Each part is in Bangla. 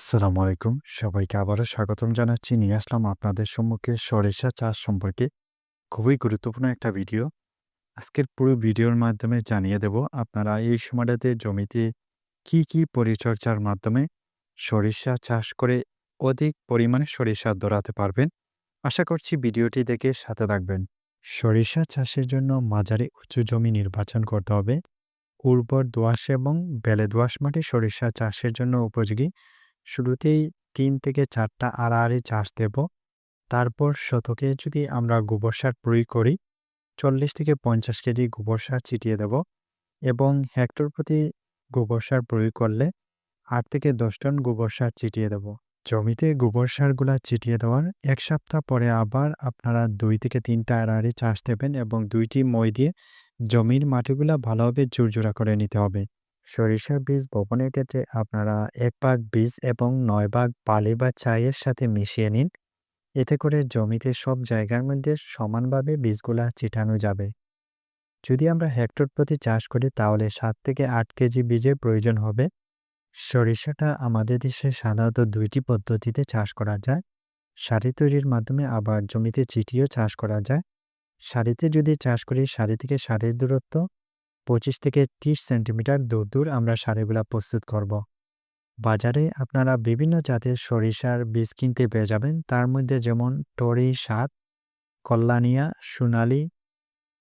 আসসালামু আলাইকুম। সবাইকে আবারও স্বাগতম জানাচ্ছি। নিয়ে আসলাম আপনাদের সম্মুখে সরিষা চাষ সম্পর্কে খুবই গুরুত্বপূর্ণ একটা ভিডিও। আজকের পুরো ভিডিওর মাধ্যমে জানিয়ে দেব আপনারা এই সময়টাতে জমিতে কি, কি পরিচর্যার মাধ্যমে সরিষা চাষ করে অধিক পরিমাণে সরিষা দৌড়াতে পারবেন। আশা করছি ভিডিওটি দেখে সাথে থাকবেন। সরিষা চাষের জন্য মাঝারি উঁচু জমি নির্বাচন করতে হবে। উর্বর দোআঁশ এবং বেলে দোআঁশ মাটি সরিষা চাষের জন্য উপযোগী। শুরুতেই তিন থেকে চারটা আড়াআড়ি চাষ দেব। তারপর শতকে যদি আমরা গোবর সার প্রয়োগ করি, চল্লিশ থেকে পঞ্চাশ কেজি গোবর সার ছিটিয়ে দেব এবং হেক্টর প্রতি গোবর সার প্রয়োগ করলে আট থেকে দশ টন গোবর সার ছিটিয়ে দেব। জমিতে গোবর সারগুলা ছিটিয়ে দেওয়ার এক সপ্তাহ পরে আবার আপনারা দুই থেকে তিনটা আড়াআড়ি চাষ দেবেন এবং দুইটি মই দিয়ে জমির মাটিগুলা ভালোভাবে জোরজোড়া করে নিতে হবে। সরিষার বীজ বপনের ক্ষেত্রে আপনারা এক ভাগ বীজ এবং নয় ভাগ বালি বা চাইয়ের সাথে মিশিয়ে নিন। এতে করে জমিতে সব জায়গার মধ্যে সমানভাবে বীজগুলা ছিটানো যাবে। যদি আমরা হেক্টর প্রতি চাষ করি, তাহলে সাত থেকে আট কেজি বীজের প্রয়োজন হবে। সরিষাটা আমাদের দেশে সাধারণত দুইটি পদ্ধতিতে চাষ করা যায়। সারি তৈরির মাধ্যমে আবার জমিতে চিটিও চাষ করা যায়। সারিতে যদি চাষ করি, সারি থেকে সারির দূরত্ব পঁচিশ থেকে ত্রিশ সেন্টিমিটার দূর দূর আমরা সারিগুলা প্রস্তুত করব। বাজারে আপনারা বিভিন্ন জাতের সরিষার বীজ কিনতে পেয়ে যাবেন। তার মধ্যে যেমন টরি, সাত কল্যাণিয়া সোনালি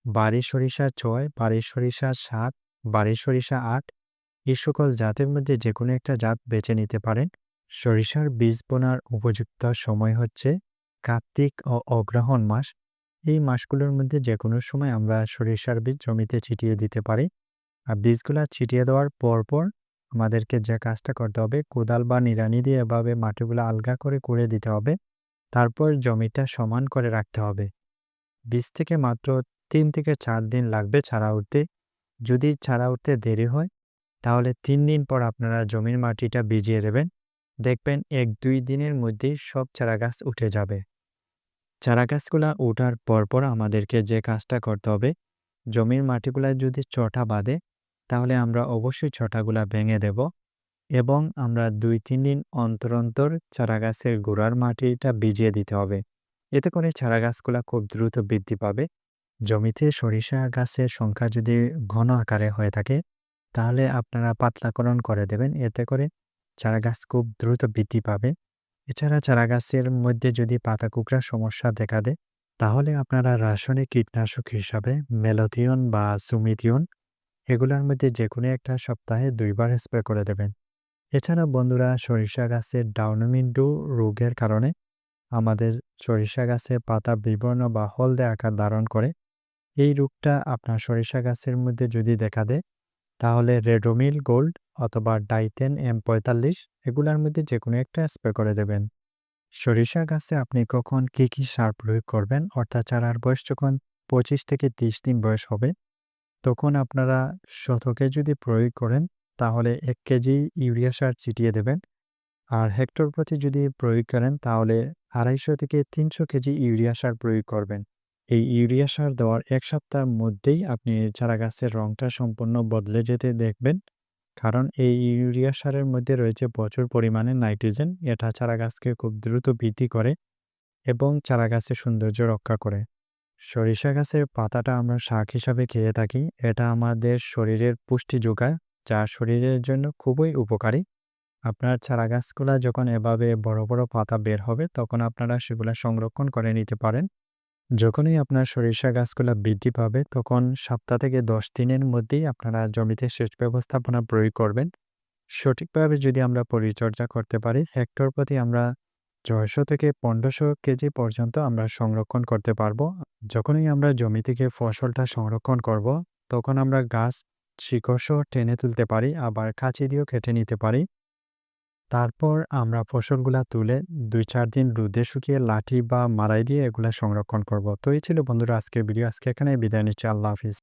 বাড়ি সরিষা ছয় বাড়ি সরিষা সাত বাড়ি সরিষা আট। এই সকল জাতের মধ্যে যে কোনো একটা জাত বেছে নিতে পারেন। সরিষার বীজ বোনার উপযুক্ত সময় হচ্ছে কার্তিক ও অগ্রহণ মাস। এই মাসগুলোর মধ্যে যে কোনো সময় আমরা সরিষার বীজ জমিতে ছিটিয়ে দিতে পারি। আর বীজগুলা ছিটিয়ে দেওয়ার পর পর আমাদেরকে যে কাজটা করতে হবে, কোদাল বা নিড়ানি দিয়ে এভাবে মাটিগুলো আলগা করে করে দিতে হবে। তারপর জমিটা সমান করে রাখতে হবে। বীজ থেকে মাত্র তিন থেকে চার দিন লাগবে ছাড়া উঠতে। যদি ছাড়া উঠতে দেরি হয়, তাহলে তিন দিন পর আপনারা জমির মাটিটা ভিজিয়ে দেবেন। দেখবেন এক দুই দিনের মধ্যেই সব চারা গাছ উঠে যাবে। চারা গাছগুলা ওঠার পরপর আমাদেরকে যে কাজটা করতে হবে, জমির মাটিগুলা যদি ছটা বাঁধে, তাহলে আমরা অবশ্যই ছটাগুলা ভেঙে দেব এবং আমরা দুই তিন দিন অন্তর অন্তর চারা গাছের গোড়ার মাটিটা ভিজিয়ে দিতে হবে। এতে করে চারা গাছগুলা খুব দ্রুত বৃদ্ধি পাবে। জমিতে সরিষা গাছের সংখ্যা যদি ঘন আকারে হয়ে থাকে, তাহলে আপনারা পাতলাকরণ করে দেবেন। এতে করে চারা গাছ খুব দ্রুত বৃদ্ধি পাবে। এছাড়া চারা গাছের মধ্যে যদি পাতা কুকড়ার সমস্যা দেখা দেয়, তাহলে আপনারা রাসায়নিক কীটনাশক হিসাবে মেলোথিয়ন বা সুমিথিয়ন এগুলোর মধ্যে যে কোনো একটা সপ্তাহে দুইবার স্প্রে করে দেবেন। এছাড়া বন্ধুরা, সরিষা গাছের ডাউনমিন্ডু রোগের কারণে আমাদের সরিষা গাছে পাতা বিবর্ণ বা হলদে আকার ধারণ করে। এই রোগটা আপনার সরিষা গাছের মধ্যে যদি দেখা দেয়, তাহলে রেডোমিল গোল্ড অথবা ডাইটেন এম পঁয়তাল্লিশ এগুলোর মধ্যে যে কোনো একটা স্প্রে করে দেবেন। সরিষা গাছে আপনি কখন কী কী সার প্রয়োগ করবেন, অর্থাৎ চারার বয়স যখন পঁচিশ থেকে তিরিশ দিন বয়স হবে, তখন আপনারা শতকে যদি প্রয়োগ করেন, তাহলে এক কেজি ইউরিয়া সার ছিটিয়ে দেবেন। আর হেক্টর প্রতি যদি প্রয়োগ করেন, তাহলে আড়াইশো থেকে তিনশো কেজি ইউরিয়া সার প্রয়োগ করবেন। এই ইউরিয়া সার দেওয়ার এক সপ্তাহের মধ্যেই আপনি চারা গাছের রঙটা সম্পূর্ণ বদলে যেতে দেখবেন। কারণ এই ইউরিয়া সারের মধ্যে রয়েছে প্রচুর পরিমাণে নাইট্রোজেন। এটা চারা গাছকে খুব দ্রুত বৃদ্ধি করে এবং চারা গাছের সৌন্দর্য রক্ষা করে। সরিষা গাছের পাতাটা আমরা শাক হিসাবে খেয়ে থাকি। এটা আমাদের শরীরের পুষ্টি যোগায়, যা শরীরের জন্য খুবই উপকারী। আপনার চারা গাছগুলা যখন এভাবে বড় বড় পাতা বের হবে, তখন আপনারা সেগুলো সংরক্ষণ করে নিতে পারেন। যখনই আপনার সরিষা গাছগুলা বৃদ্ধি পাবে, তখন সপ্তাহ থেকে দশ দিনের মধ্যেই আপনারা জমিতে সেচ ব্যবস্থাপনা প্রয়োগ করবেন। সঠিকভাবে যদি আমরা পরিচর্যা করতে পারি, হেক্টর প্রতি আমরা ছয়শো থেকে পনেরোশো কেজি পর্যন্ত আমরা সংরক্ষণ করতে পারব। যখনই আমরা জমি থেকে ফসলটা সংরক্ষণ করব, তখন আমরা গাছ শিকড়সহ টেনে তুলতে পারি, আবার কাঁচি দিয়েও কেটে নিতে পারি। তারপর আমরা ফসলগুলা তুলে দুই চার দিন রোদে শুকিয়ে লাঠি বা মারাই দিয়ে এগুলা সংরক্ষণ করব। তো এই ছিল বন্ধুরা আজকের ভিডিও। আজকে এখানে বিদায় নিচ্ছি। আল্লাহ হাফিজ।